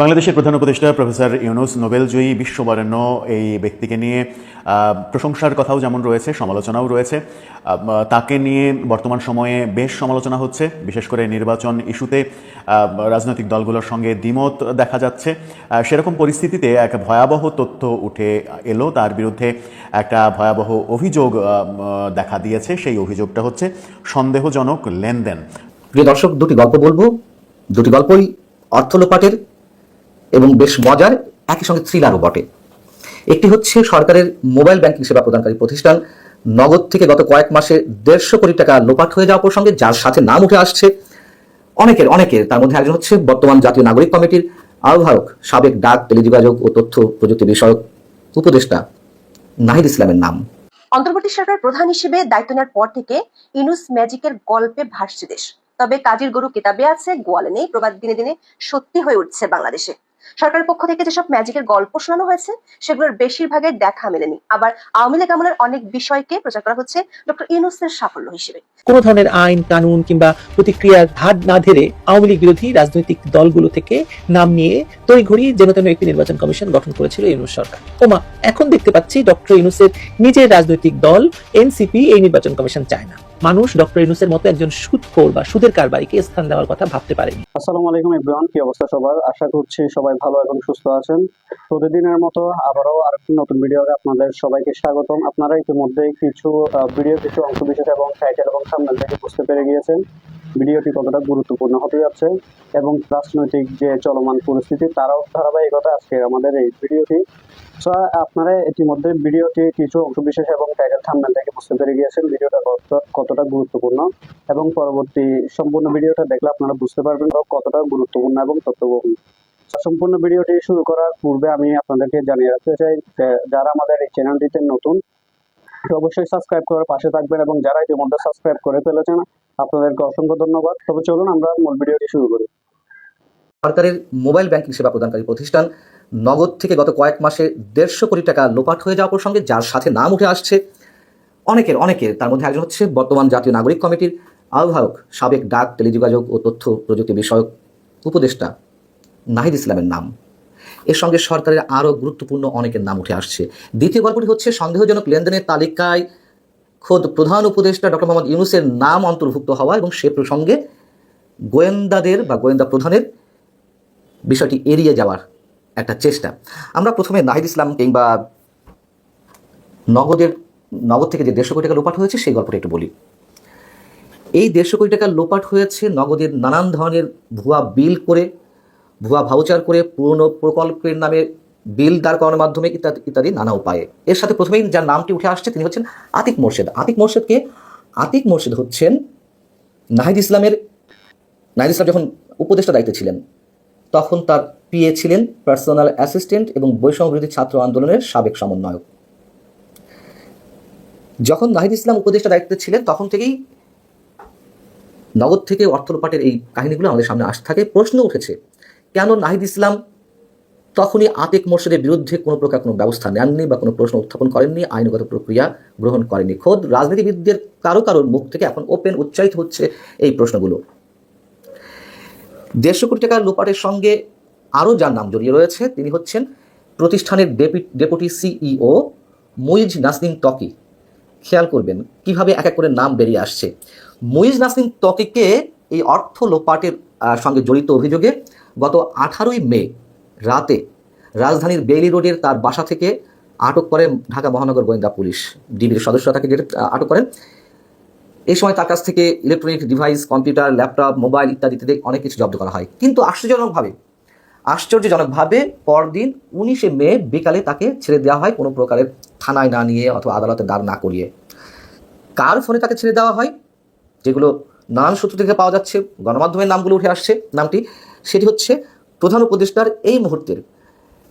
বাংলাদেশের প্রধান উপদেষ্টা প্রফেসর ইউনুস নোবেলজয়ী বিশ্ববরেণ্য এই ব্যক্তিকে নিয়ে প্রশংসার কথাও যেমন রয়েছে, সমালোচনাও রয়েছে তাকে নিয়ে বর্তমান সময়ে বেশ সমালোচনা হচ্ছে, বিশেষ করে নির্বাচন ইস্যুতে রাজনৈতিক দলগুলোর সঙ্গে দ্বিমত দেখা যাচ্ছে। সেরকম পরিস্থিতিতে এক ভয়াবহ তথ্য উঠে এলো, তার বিরুদ্ধে একটা ভয়াবহ অভিযোগ দেখা দিয়েছে, সেই অভিযোগটা হচ্ছে সন্দেহজনক লেনদেন। প্রিয় দর্শক, দুটি গল্প বলব। দুটি গল্পই অর্থলোপাটের এবং বেশ মজার একই সঙ্গে থ্রিলারও বটে। একটি হচ্ছে সরকারের মোবাইল ব্যাংকিং সেবা প্রদানকারী প্রতিষ্ঠান। নগদ থেকে গত কয়েক মাসে দেড়শো কোটি টাকা লোপাট হয়ে যাওয়া প্রসঙ্গে যার সাথে নাম উঠে আসছে, অনেকের অনেকের। তার মধ্যে একজন হচ্ছে বর্তমান জাতীয় নাগরিক কমিটির আহ্বায়ক, সাবেক ডাক, টেলিযোগাযোগ ও তথ্য প্রযুক্তি বিষয়ক উপদেষ্টা নাহিদ ইসলামের নাম। অন্তর্বর্তী সরকার প্রধান হিসেবে দায়িত্ব নেওয়ার পর থেকে ইনুস ম্যাজিকের গল্পে ভাসছে দেশ। তবে কাজীর গরু কিতাবে আছে, গোয়ালে নেই, প্রবাদ দিনে দিনে সত্যি হয়ে উঠছে বাংলাদেশে। সরকারের পক্ষ থেকে যেসব ম্যাজিকের গল্প শোনানো হয়েছে, সেগুলোর বেশিরভাগের দেখা মেলেনি। আবার আওয়ামী লীগ আমলের অনেক বিষয়কে প্রচার করা হচ্ছে ডক্টর ইউনুসের সাফল্য হিসেবে। কোনো ধরনের আইন, কানুন কিংবা প্রতিক্রিয়ার ধার না ধরে আওয়ামী লীগ বিরোধী রাজনৈতিক দলগুলো থেকে নাম নিয়ে তড়িঘড়ি যেন তেন একটি নির্বাচন কমিশন গঠন করেছিল ইউনুস সরকার। ওমা, এখন দেখতে পাচ্ছি ডক্টর ইউনুসের নিজের রাজনৈতিক দল, এনসিপি, এই নির্বাচন কমিশন চায় না। মানুষ ডক্টর ইউনুসের মতো একজন সুদখোর বা সুদের কারবারিকে স্থান দেওয়ার কথা ভাবতে পারেনি। আসসালামু আলাইকুম ইব্রাহিম কি অবস্থা সবার? আশা করছি সবাই ভালো এবং সুস্থ আছেন। প্রতিদিনের মতো আবারও আরেকটি নতুন ভিডিওতে আপনাদের সবাইকে স্বাগতম। আপনারা ইতিমধ্যে কিছু ভিডিও কিছু অংশ বিশেষ এবং টাইটেল এবং সামনে থেকে বুঝতে পেরে গিয়েছেন। ভিডিওটি কতটা গুরুত্বপূর্ণ হতে যাচ্ছে এবং রাজনৈতিক যে চলমান পরিস্থিতি, তারাও ধারাবাহিকতা আজকে আমাদের এই ভিডিওটি। So, আপনারা ইতিমধ্যে ভিডিওটি কিছু অংশ বিশেষ এবং টাইটেল থাম্বনেল থেকে বুঝতে পেরে গিয়েছেন। ভিডিওটা কতটা গুরুত্বপূর্ণ এবং পরবর্তী সম্পূর্ণ ভিডিওটা দেখলে আপনারা বুঝতে পারবেন কতটা গুরুত্বপূর্ণ এবং তথ্যবহুল। সম্পূর্ণ ভিডিওটি শুরু করার পূর্বে আমি আপনাদেরকে জানিয়ে রাখতে চাই যারা আমাদের এই চ্যানেলটিতে নতুন অবশ্যই সাবস্ক্রাইব করার পাশে থাকবেন এবং যারা ইতিমধ্যে সাবস্ক্রাইব করে ফেলেছেন আপনাদেরকে অসংখ্য ধন্যবাদ। তবে চলুন আমরা মূল ভিডিওটি শুরু করি। সরকারের মোবাইল ব্যাংকিং সেবা প্রদানকারী প্রতিষ্ঠান নগদ থেকে গত কয়েক মাসে দেড়শো কোটি টাকা লোপাট হয়ে যাওয়া প্রসঙ্গে যার সাথে নাম উঠে আসছে অনেকের অনেকের। তার মধ্যে একজন হচ্ছে বর্তমান জাতীয় নাগরিক কমিটির আহ্বায়ক, সাবেক ডাক, টেলিযোগাযোগ ও তথ্য প্রযুক্তি বিষয়ক উপদেষ্টা নাহিদ ইসলামের নাম। এর সঙ্গে সরকারের আরও গুরুত্বপূর্ণ অনেকের নাম উঠে আসছে। দ্বিতীয় গল্পটি হচ্ছে সন্দেহজনক লেনদেনের তালিকায় খোদ প্রধান উপদেষ্টা ডক্টর মোহাম্মদ ইউনুসের নাম অন্তর্ভুক্ত হওয়া এবং সে প্রসঙ্গে গোয়েন্দাদের বা গোয়েন্দা প্রধানের বিষয়টি এড়িয়ে যাওয়ার একটা চেষ্টা। আমরা প্রথমে নাহিদ ইসলাম কিংবা নগদের, নগদ থেকে যে দেড়শো কোটি টাকা লোপাট হয়েছে, সেই গল্পটা একটু বলি। এই দেড়শো কোটি টাকা লোপাট হয়েছে নগদের নানান ধরনের ভুয়া বিল করে, ভুয়া ভাউচার করে, পুরনো প্রকল্পের নামে বিল দাঁড় করানোর মাধ্যমে ইত্যাদি ইত্যাদি নানা উপায়ে। এর সাথে প্রথমেই যার নামটি উঠে আসছে, তিনি হচ্ছেন আতিক মোর্শেদ। আতিক মোর্শেদকে, আতিক মোর্শেদ হচ্ছেন নাহিদ ইসলামের, নাহিদ ইসলাম যখন উপদেষ্টা দায়িত্বে ছিলেন, তখন তার পিএ ছিলেন পার্সোনাল অ্যাসিস্ট্যান্ট এবং বৈষম্য বিরোধী ছাত্র আন্দোলনের সাবেক সমন্বয়ক। যখন নাহিদ ইসলাম উপদেষ্টা দায়িত্বে ছিলেন, তখন থেকেই নগদ থেকে অর্থ লোপাটের এই কাহিনীগুলো আমাদের সামনে আসতে থাকে। প্রশ্ন উঠেছে, কেন নাহিদ ইসলাম তখনই আতেক মোর্শেদের বিরুদ্ধে কোনো প্রকার কোনো ব্যবস্থা নেননি বা কোনো প্রশ্ন উত্থাপন করেননি, আইনগত প্রক্রিয়া গ্রহণ করেনি খোদ রাজনীতিবিদদের কারও কারোর মুখ থেকে এখন ওপেন উচ্চারিত হচ্ছে এই প্রশ্নগুলো। দেড়শো কোটি টাকার লোপাটের সঙ্গে আরও যার নাম জড়িয়ে রয়েছে, তিনি হচ্ছেন প্রতিষ্ঠানের ডেপি- ডেপুটি সিইও মুইজ নাসরিন তকি খেয়াল করবেন কীভাবে এক এক করে নাম বেরিয়ে আসছে। মুইজ নাসরিন তকিকে এই অর্থ লোপাটের সঙ্গে জড়িত অভিযোগে গত আঠারোই মে রাতে রাজধানীর বেইলি রোডের তার বাসা থেকে আটক করে ঢাকা মহানগর গোয়েন্দা পুলিশ। ডিবির সদস্যরা তাকে আটক করেন। এই সময় তার কাছ থেকে electronic device, computer, laptop, mobile ইত্যাদি ইত্যাদি অনেক কিছু জব্দ করা হয়। কিন্তু আশ্চর্যজনকভাবে আশ্চর্যজনকভাবে পরদিন উনিশে মে বিকালে তাকে ছেড়ে দেওয়া হয় কোনো প্রকারের থানায় না নিয়ে অথবা আদালতে দাঁড় না করিয়ে। কার ফোনে তাকে ছেড়ে দেওয়া হয়? যেগুলো নানান সূত্র থেকে পাওয়া যাচ্ছে, গণমাধ্যমের নামগুলো উঠে আসছে নামটি, সেটি হচ্ছে প্রধান উপদেষ্টার এই মুহূর্তের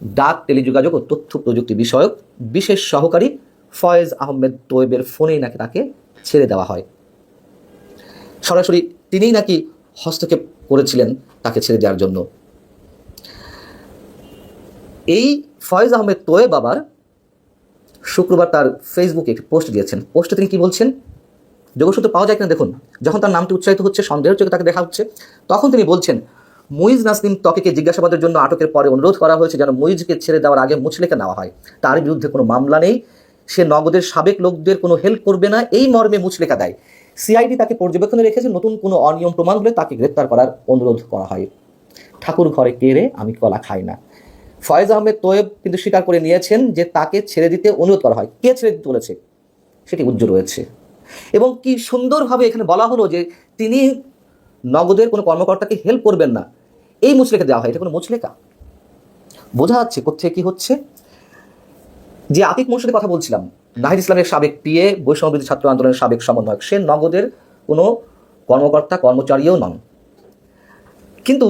ডাক টেলিযোগাযোগ ও তথ্য প্রযুক্তি বিষয়ক বিশেষ সহকারী ফয়েজ আহমেদ তোয়েবের ফোনেই নাকি তাকে ছেড়ে দেওয়া হয়। সরাসরি তিনিই নাকি হস্তক্ষেপ করেছিলেন তাকে ছেড়ে দেওয়ার জন্য। এই ফয়েজ আহমেদ তোয়ে বাবার শুক্রবার তার ফেসবুকে একটি পোস্ট দিয়েছেন। পোস্টে তিনি কি বলছেন? যোগসূত্র পাওয়া যায় কিনা দেখুন, যখন তার নামটি উৎসাহিত হচ্ছে, সন্দেহের চোখে তাকে দেখা হচ্ছে, তখন তিনি বলছেন, মুইজ নাসনিম ত্বকিকে জিজ্ঞাসাবাদের জন্য আটকের পরে অনুরোধ করা হয়েছে যেন মুইজকে ছেড়ে দেওয়ার আগে মুচলেখা নেওয়া হয়। তার বিরুদ্ধে কোনো মামলা নেই। সে নগদের সাবেক লোকদের কোনো হেল্প করবে না। এই মর্মে মুচলেখা দেয়। সিআইডি তাকে পর্যবেক্ষণে রেখেছে, নতুন কোনো অনিয়ম প্রমাণ হলে তাকে গ্রেপ্তার করার অনুরোধ করা হয়। ঠাকুর ঘরে কেড়ে আমি কলা খাই না। ফয়েজ আহমেদ তোয়েব কিন্তু স্বীকার করে নিয়েছেন যে তাকে ছেড়ে দিতে অনুরোধ করা হয়। কে ছেড়ে দিতে বলেছে? সেটি উজ্জ্বল রয়েছে। এবং কি সুন্দরভাবে এখানে বলা হলো যে তিনি নগদের কোনো কর্মকর্তাকে হেল্প করবেন না, এই মুচলেখা দেওয়া হয়। এটা কোনো মুচলেখা? বোঝা যাচ্ছে কোথায় কি হচ্ছে? যে আতিক মোর্শেদের কথা বলছিলাম, নাহিদ ইসলামের সাবেক পিএ বৈষম্যবিরোধী ছাত্র আন্দোলনের সাবেক সমন্বয়ক, সে নগদের কোনো কর্মকর্তা, কর্মচারীও নন। কিন্তু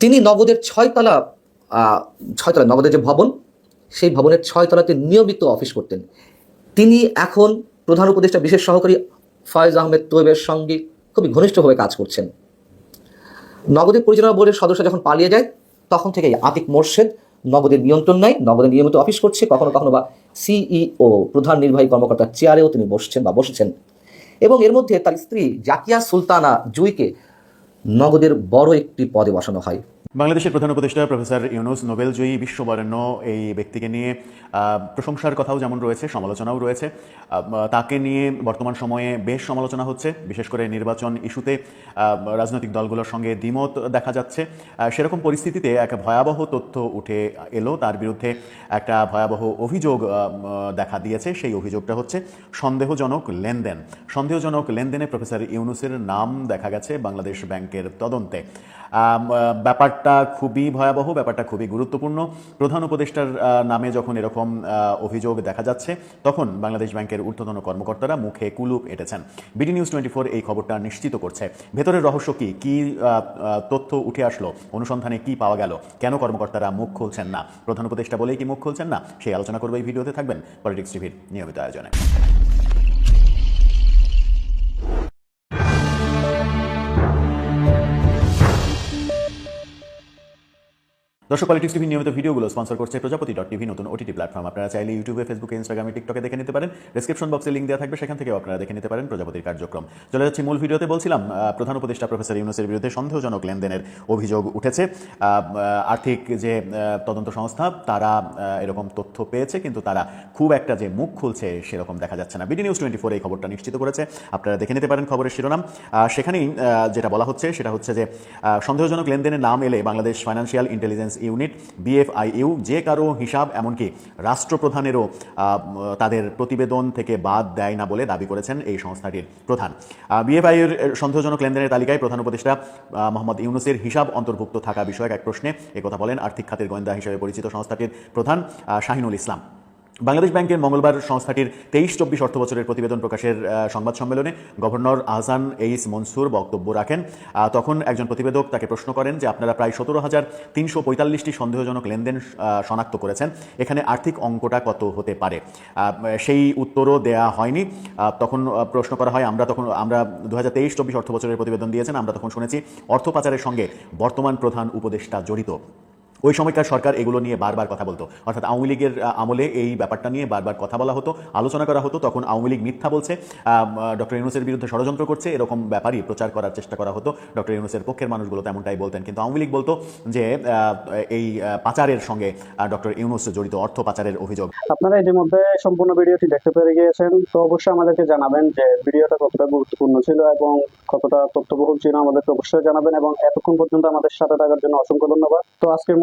তিনি নগদের ছয়তলা ছয়তলা নগদের যে ভবন, সেই ভবনের ছয়তলাতে নিয়মিত অফিস করতেন। তিনি এখন প্রধান উপদেষ্টা, বিশেষ সহকারী ফয়েজ আহমেদ তোয়েবের সঙ্গে খুবই ঘনিষ্ঠভাবে কাজ করছেন। নগদের পরিচালনা বোর্ডের সদস্য যখন পালিয়ে যায়, তখন থেকে আতিক মোর্শেদ নগদের নিয়ন্ত্রণ নেয় নগদের নিয়মিত অফিস করছে, কখনো কখনো বা সিইও, প্রধান নির্বাহী কর্মকর্তার চেয়ারেও তিনি বসছেন বা বসেছেন। এবং এর মধ্যে তার স্ত্রী জাকিয়া সুলতানা জুইকে নগদের বড় একটি পদে বসানো হয়। বাংলাদেশের প্রধান উপদেষ্টা প্রফেসর ইউনুস নোবেল জয়ী বিশ্ববরেণ্য এই ব্যক্তিকে নিয়ে প্রশংসার কথাও যেমন রয়েছে সমালোচনাও রয়েছে। তাকে নিয়ে বর্তমান সময়ে বেশ সমালোচনা হচ্ছে। বিশেষ করে নির্বাচন ইস্যুতে রাজনৈতিক দলগুলোর সঙ্গে দ্বিমত দেখা যাচ্ছে। সেরকম পরিস্থিতিতে এক ভয়াবহ তথ্য উঠে এলো। তার বিরুদ্ধে একটা ভয়াবহ অভিযোগ দেখা দিয়েছে। সেই অভিযোগটা হচ্ছে সন্দেহজনক লেনদেন। সন্দেহজনক লেনদেনে প্রফেসর ইউনুসের নাম দেখা গেছে বাংলাদেশ ব্যাংকের তদন্তে। আহ, ব্যাপারটা খুবই ভয়াবহ, ব্যাপারটা খুবই গুরুত্বপূর্ণ। প্রধান উপদেষ্টার নামে যখন এরকম অভিযোগ দেখা যাচ্ছে, তখন বাংলাদেশ ব্যাংকের ঊর্ধ্বতন কর্মকর্তারা মুখে কুলুপ এটেছেন। বিডি নিউজ টোয়েন্টি ফোর এই খবরটা নিশ্চিত করছে। ভেতরের রহস্য কি? কি তথ্য উঠে আসলো? অনুসন্ধানে কি পাওয়া গেল? কেন কর্মকর্তারা মুখ খুলছেন না? প্রধান উপদেষ্টা বলেই কি মুখ খুলছেন না? সেই আলোচনা করবে এই ভিডিওতে, থাকবেন পলিটিক্স টিভির নিয়মিত আয়োজনে। দর্শক পলিটিক্স টিভি নিয়মিত ভিডিওগুলো স্পন্সর করছে প্রজাপতি ডট টিভি নতুন ওটিটি প্ল্যাটফর্ম আপনারা চাইলে ইউটিউবে ফেসবুকে ইনস্টাগ্রামে টিকটকে দেখে নিতে পারেন। ডিসক্রিপশন বক্সে লিঙ্ক দেওয়া থাকবে, সেখান থেকেও আপনারা দেখে নিতে পারেন প্রজাপতির কার্যক্রম। চলে যাচ্ছি মূল ভিডিওতে, বলছিলাম প্রধান উপদেষ্টা প্রফেসর ইউনুসের বিরুদ্ধে সন্দেহজনক লেনদেনের অভিযোগ উঠেছে। আর্থিক যে তদন্ত সংস্থা, তারা এরকম তথ্য পেয়েছে, কিন্তু তারা খুব একটা যে মুখ খুলছে সেরকম দেখা যাচ্ছে না। বিডি নিউজ টোয়েন্টি ফোর এই খবরটা নিশ্চিত করেছে। আপনারা দেখে নিতে পারেন খবরের শিরোনাম। সেখানেই যেটা বলা হচ্ছে, সেটা হচ্ছে যে সন্দেহজনক লেনদেনের নাম এলে Bangladesh financial intelligence unit, BFIU, যে কারও হিসাব এমনকি রাষ্ট্রপ্রধানেরও তাদের প্রতিবেদন থেকে বাদ দেয় না বলে দাবি করেছেন এই সংস্থাটির প্রধান। বিএফআইয়ের সন্দেহজনক লেনদেনের তালিকায় প্রধান উপদেষ্টা মোহাম্মদ ইউনুসের হিসাব অন্তর্ভুক্ত থাকা বিষয়ক এক প্রশ্নে একথা বলেন আর্থিক খাতের গোয়েন্দা হিসেবে পরিচিত সংস্থাটির প্রধান শাহিনুল ইসলাম। বাংলাদেশ ব্যাংকের মঙ্গলবার সংস্থাটির তেইশ, চব্বিশ অর্থ বছরের প্রতিবেদন প্রকাশের সংবাদ সম্মেলনে গভর্নর আহসান এইস মনসুর বক্তব্য রাখেন। তখন একজন প্রতিবেদক তাকে প্রশ্ন করেন যে, আপনারা প্রায় সতেরো হাজার তিনশো পঁয়তাল্লিশটি সন্দেহজনক লেনদেন শনাক্ত করেছেন। এখানে আর্থিক অঙ্কটা কত হতে পারে? সেই উত্তরও দেয়া হয়নি। তখন প্রশ্ন করা হয়, আমরা তখন, আমরা দু হাজার তেইশ, চব্বিশ অর্থ বছরের প্রতিবেদন দিয়েছেন, আমরা তখন শুনেছি অর্থ পাচারের সঙ্গে বর্তমান প্রধান উপদেষ্টা জড়িত। ওই সময়কার সরকার এগুলো নিয়ে বারবার কথা বলতো। অর্থাৎ আওয়ামী লীগের আমলে এই ব্যাপারটা নিয়ে বারবার কথা বলা হতো, আলোচনা করা হতো, তখন আওয়ামী লীগ মিথ্যা বলছে ডক্টর ইউনুসের বিরুদ্ধে ষড়যন্ত্র করছে, এরকম ব্যাপারই প্রচার করার চেষ্টা করা হতো, ডক্টর ইউনুসের পক্ষের মানুষগুলো তেমনটাই বলতেন। কিন্তু আওয়ামী লীগ বলতো যে এই পাচারের সঙ্গে ডক্টর ইউনুস জড়িত, অর্থ পাচারের অভিযোগ। আপনারা ইতিমধ্যে সম্পূর্ণ ভিডিওটি দেখতে পেরে গিয়েছেন, তো অবশ্যই আমাদেরকে জানাবেন যে ভিডিওটা কতটা গুরুত্বপূর্ণ ছিল এবং কতটা তথ্যবহুল ছিল আমাদেরকে অবশ্যই জানাবেন এবং এতক্ষণ পর্যন্ত আমাদের সাথে থাকার জন্য অসংখ্য ধন্যবাদ। তো আজকের